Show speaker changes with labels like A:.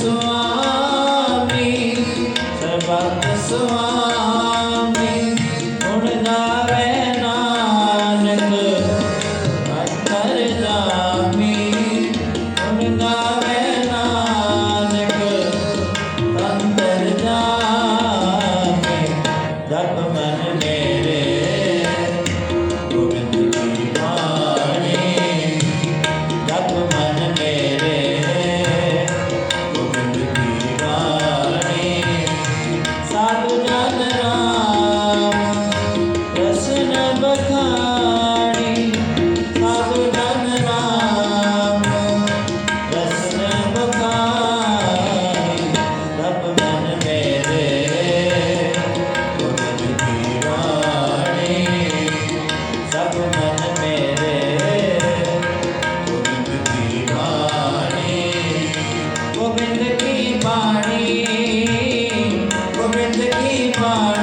A: स्वामी सर्वत्र स्वामी गोविंद की बाणी गोविंद की बाणी